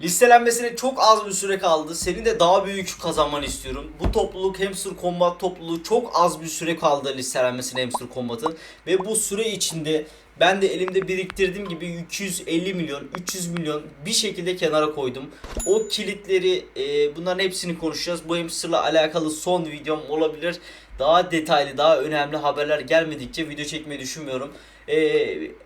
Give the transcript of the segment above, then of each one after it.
Listelenmesine çok az bir süre kaldı. Senin de daha büyük kazanmanı istiyorum. Bu topluluk Hamster Combat topluluğu çok az bir süre kaldı listelenmesine Hamster Combat'ın. Ve bu süre içinde ben de elimde biriktirdiğim gibi 250 milyon, 300 milyon bir şekilde kenara koydum. O kilitleri, e, bunların hepsini konuşacağız. Bu hamsterla alakalı son videom olabilir. Daha detaylı, daha önemli haberler gelmedikçe video çekmeyi düşünmüyorum. E,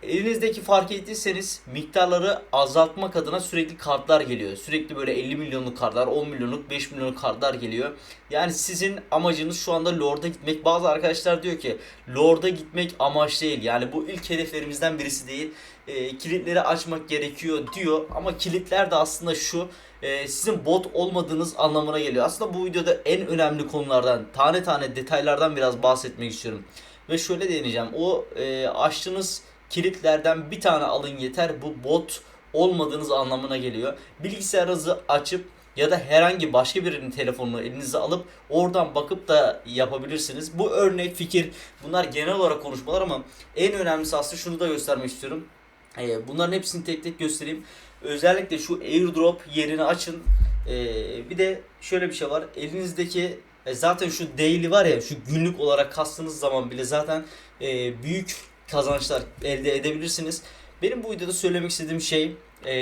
elinizdeki fark ettiyseniz miktarları azaltmak adına sürekli kartlar geliyor. Sürekli böyle 50 milyonluk kartlar, 10 milyonluk, 5 milyonluk kartlar geliyor. Yani sizin amacınız şu anda Lord'a gitmek. Bazı arkadaşlar diyor ki Lord'a gitmek amaç değil. Yani bu ilk hedeflerimizden birisi değil. E, kilitleri açmak gerekiyor diyor. Ama kilitler de aslında şu e, sizin bot olmadığınız anlamına geliyor. Aslında bu videoda en önemli konulardan, tane tane detaylardan biraz bahsetmek istiyorum. Ve şöyle deneyeceğim. O e, açtığınız kilitlerden bir tane alın yeter. Bu bot olmadığınız anlamına geliyor. Bilgisayarınızı açıp ya da herhangi başka birinin telefonunu elinize alıp oradan bakıp da yapabilirsiniz. Bu örnek fikir bunlar genel olarak konuşmalar ama en önemlisi aslında şunu da göstermek istiyorum. Ee, bunların hepsini tek tek göstereyim. Özellikle şu airdrop yerini açın. Ee, bir de şöyle bir şey var. Elinizdeki e, zaten şu daily var ya şu günlük olarak kastığınız zaman bile zaten e, büyük kazançlar elde edebilirsiniz. Benim bu videoda söylemek istediğim şey e,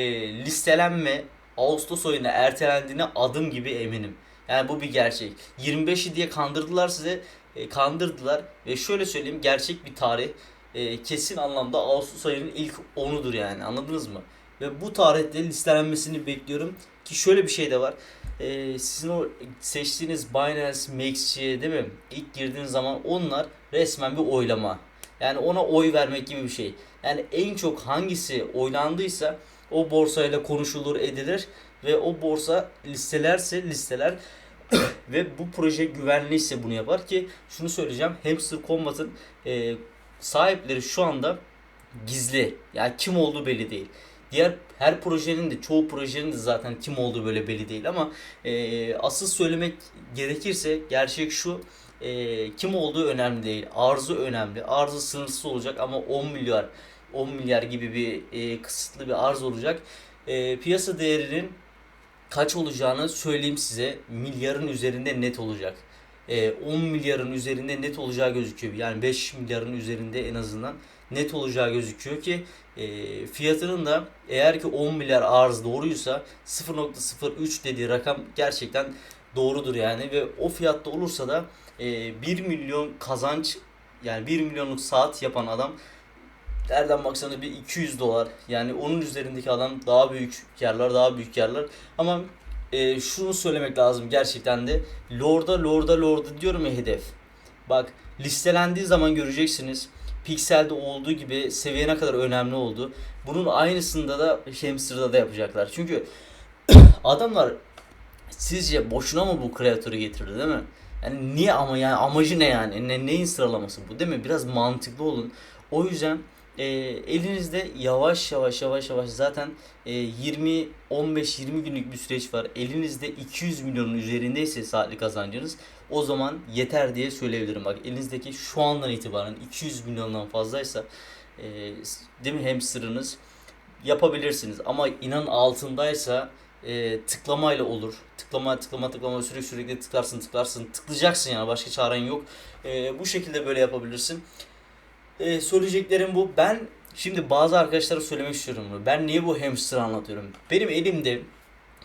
listelenme Ağustos ayına ertelendiğine adım gibi eminim. Yani bu bir gerçek. 25'i diye kandırdılar size. e, kandırdılar ve şöyle söyleyeyim gerçek bir tarih. E, kesin anlamda Ağustos ayının ilk 10'udur yani anladınız mı? Ve bu tarihte listelenmesini bekliyorum. Ki şöyle bir şey de var. E, sizin o seçtiğiniz Binance, MaxC değil mi? İlk girdiğiniz zaman onlar resmen bir oylama. Yani ona oy vermek gibi bir şey. Yani en çok hangisi oylandıysa o borsayla konuşulur edilir ve o borsa listelerse listeler ve bu proje güvenliyse bunu yapar ki şunu söyleyeceğim Hamster Combat'ın e, sahipleri şu anda gizli. Yani kim olduğu belli değil. Diğer her projenin de çoğu projenin de zaten kim olduğu böyle belli değil ama e, asıl söylemek gerekirse gerçek şu e, kim olduğu önemli değil. Arzu önemli. Arzı sınırsız olacak ama 10 milyar 10 milyar gibi bir e, kısıtlı bir arz olacak. E, piyasa değerinin kaç olacağını söyleyeyim size. Milyarın üzerinde net olacak. E, 10 milyarın üzerinde net olacağı gözüküyor. Yani 5 milyarın üzerinde en azından net olacağı gözüküyor ki e, fiyatının da eğer ki 10 milyar arz doğruysa 0.03 dediği rakam gerçekten doğrudur yani. Ve o fiyatta olursa da e, 1 milyon kazanç yani 1 milyonluk saat yapan adam nereden baksanız bir 200 dolar. Yani onun üzerindeki adam daha büyük yerler daha büyük yerler ama e, şunu söylemek lazım gerçekten de Lord'a Lord'a Lord'a diyorum ya hedef bak listelendiği zaman göreceksiniz Pixel'de olduğu gibi seviyene kadar önemli oldu. Bunun aynısında da Hamster'da da yapacaklar. Çünkü adamlar sizce boşuna mı bu kreatörü getirdi değil mi? Yani niye ama yani amacı ne yani? Ne, neyin sıralaması bu değil mi? Biraz mantıklı olun. O yüzden e, elinizde yavaş yavaş yavaş yavaş zaten e, 20 15 20 günlük bir süreç var. Elinizde 200 milyonun üzerindeyse saatlik kazancınız o zaman yeter diye söyleyebilirim. Bak elinizdeki şu andan itibaren 200 milyondan fazlaysa e, değil mi hamsterınız yapabilirsiniz. Ama inan altındaysa e, tıklamayla olur. Tıklama tıklama tıklama sürekli sürekli tıklarsın tıklarsın tıklayacaksın yani başka çaren yok. E, bu şekilde böyle yapabilirsin. E, söyleyeceklerim bu. Ben şimdi bazı arkadaşlara söylemek istiyorum bunu. Ben niye bu hamster anlatıyorum? Benim elimde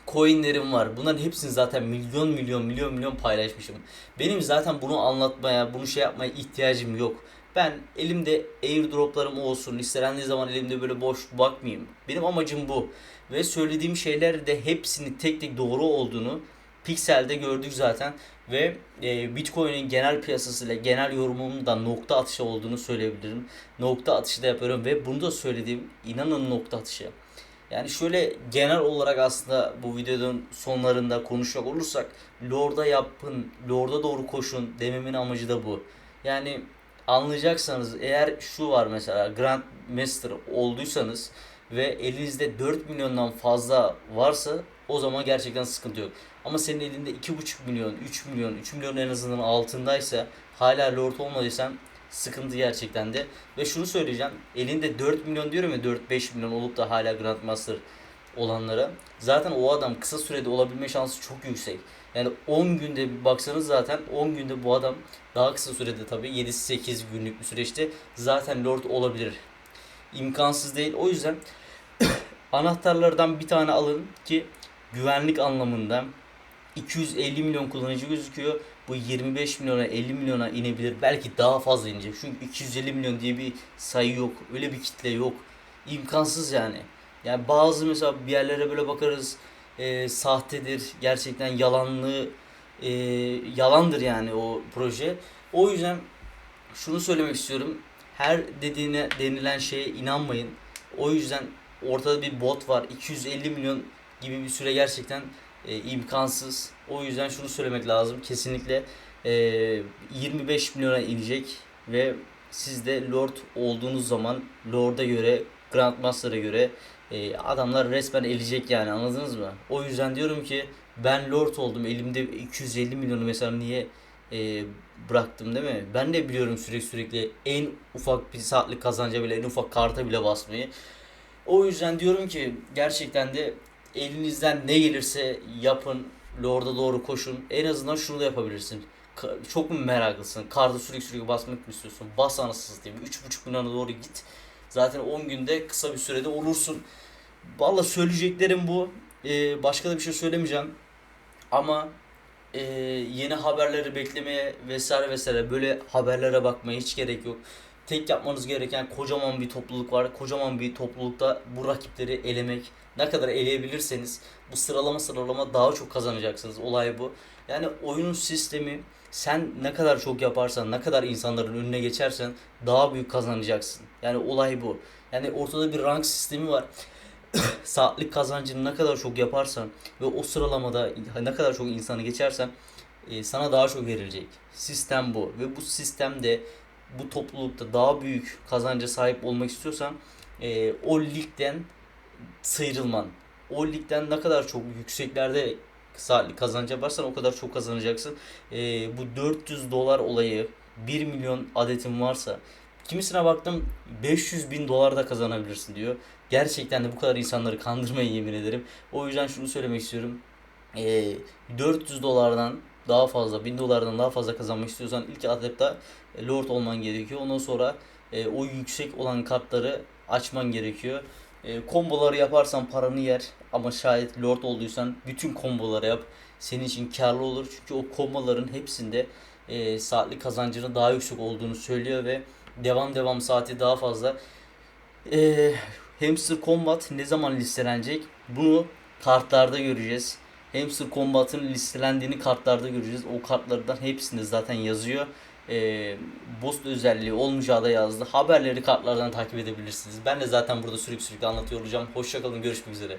coinlerim var. Bunların hepsini zaten milyon milyon milyon milyon paylaşmışım. Benim zaten bunu anlatmaya, bunu şey yapmaya ihtiyacım yok. Ben elimde airdroplarım olsun, listelendiği zaman elimde böyle boş bakmayayım. Benim amacım bu. Ve söylediğim şeyler de hepsini tek tek doğru olduğunu Pixel'de gördük zaten ve e, Bitcoin'in genel piyasasıyla genel yorumumun da nokta atışı olduğunu söyleyebilirim. Nokta atışı da yapıyorum ve bunu da söylediğim inanın nokta atışı. Yani şöyle genel olarak aslında bu videonun sonlarında konuşacak olursak Lord'a yapın, Lord'a doğru koşun dememin amacı da bu. Yani anlayacaksanız eğer şu var mesela Grand Master olduysanız ve elinizde 4 milyondan fazla varsa o zaman gerçekten sıkıntı yok. Ama senin elinde 2,5 milyon, 3 milyon, 3 milyon en azından altındaysa hala Lord olmadıysan sıkıntı gerçekten de. Ve şunu söyleyeceğim. Elinde 4 milyon diyorum ya 4-5 milyon olup da hala Grandmaster olanlara zaten o adam kısa sürede olabilme şansı çok yüksek. Yani 10 günde bir baksanız zaten 10 günde bu adam daha kısa sürede tabii 7-8 günlük bir süreçte zaten Lord olabilir. İmkansız değil. O yüzden anahtarlardan bir tane alın ki güvenlik anlamında 250 milyon kullanıcı gözüküyor. Bu 25 milyona 50 milyona inebilir. Belki daha fazla inecek. Çünkü 250 milyon diye bir sayı yok. Öyle bir kitle yok. İmkansız yani. Yani bazı mesela bir yerlere böyle bakarız. e, sahtedir. Gerçekten yalanlı e, yalandır yani o proje. O yüzden şunu söylemek istiyorum. Her dediğine denilen şeye inanmayın. O yüzden ortada bir bot var. 250 milyon gibi bir süre gerçekten e, imkansız. O yüzden şunu söylemek lazım. Kesinlikle e, 25 milyona inecek ve siz de Lord olduğunuz zaman Lord'a göre Grandmaster'a göre e, adamlar resmen elecek yani anladınız mı? O yüzden diyorum ki ben Lord oldum elimde 250 milyonu mesela niye e, bıraktım değil mi? Ben de biliyorum sürekli sürekli en ufak bir saatlik kazanca bile en ufak karta bile basmayı. O yüzden diyorum ki gerçekten de elinizden ne gelirse yapın. Lord'a doğru koşun. En azından şunu da yapabilirsin. Çok mu meraklısın? Karda sürekli sürekli basmak mı istiyorsun? Bas anasını satayım. 3.5 milyona doğru git. Zaten 10 günde kısa bir sürede olursun. Valla söyleyeceklerim bu. Ee, başka da bir şey söylemeyeceğim. Ama e, yeni haberleri beklemeye vesaire vesaire böyle haberlere bakmaya hiç gerek yok. Tek yapmanız gereken kocaman bir topluluk var. Kocaman bir toplulukta bu rakipleri elemek. Ne kadar eleyebilirseniz bu sıralama sıralama daha çok kazanacaksınız. Olay bu. Yani oyunun sistemi sen ne kadar çok yaparsan, ne kadar insanların önüne geçersen daha büyük kazanacaksın. Yani olay bu. Yani ortada bir rank sistemi var. Saatlik kazancını ne kadar çok yaparsan ve o sıralamada ne kadar çok insanı geçersen e, sana daha çok verilecek. Sistem bu ve bu sistemde bu toplulukta daha büyük kazanca sahip olmak istiyorsan e, o ligden sıyrılman. O ligden ne kadar çok yükseklerde saatlik kazanca varsan o kadar çok kazanacaksın. E, bu 400 dolar olayı 1 milyon adetin varsa kimisine baktım 500 bin dolar da kazanabilirsin diyor. Gerçekten de bu kadar insanları kandırmayın yemin ederim. O yüzden şunu söylemek istiyorum. E, 400 dolardan daha fazla, 1000 dolardan daha fazla kazanmak istiyorsan ilk adapta e, Lord olman gerekiyor. Ondan sonra e, o yüksek olan kartları açman gerekiyor. E, komboları yaparsan paranı yer ama şayet Lord olduysan bütün komboları yap. Senin için karlı olur. Çünkü o komboların hepsinde e, saatlik kazancının daha yüksek olduğunu söylüyor ve devam devam saati daha fazla. E, Hamster Combat ne zaman listelenecek? Bunu kartlarda göreceğiz. Hamster Combat'ın listelendiğini kartlarda göreceğiz. O kartlardan hepsinde zaten yazıyor. Ee, Boost özelliği olmayacağı da yazdı. Haberleri kartlardan takip edebilirsiniz. Ben de zaten burada sürekli sürekli anlatıyor olacağım. Hoşçakalın görüşmek üzere.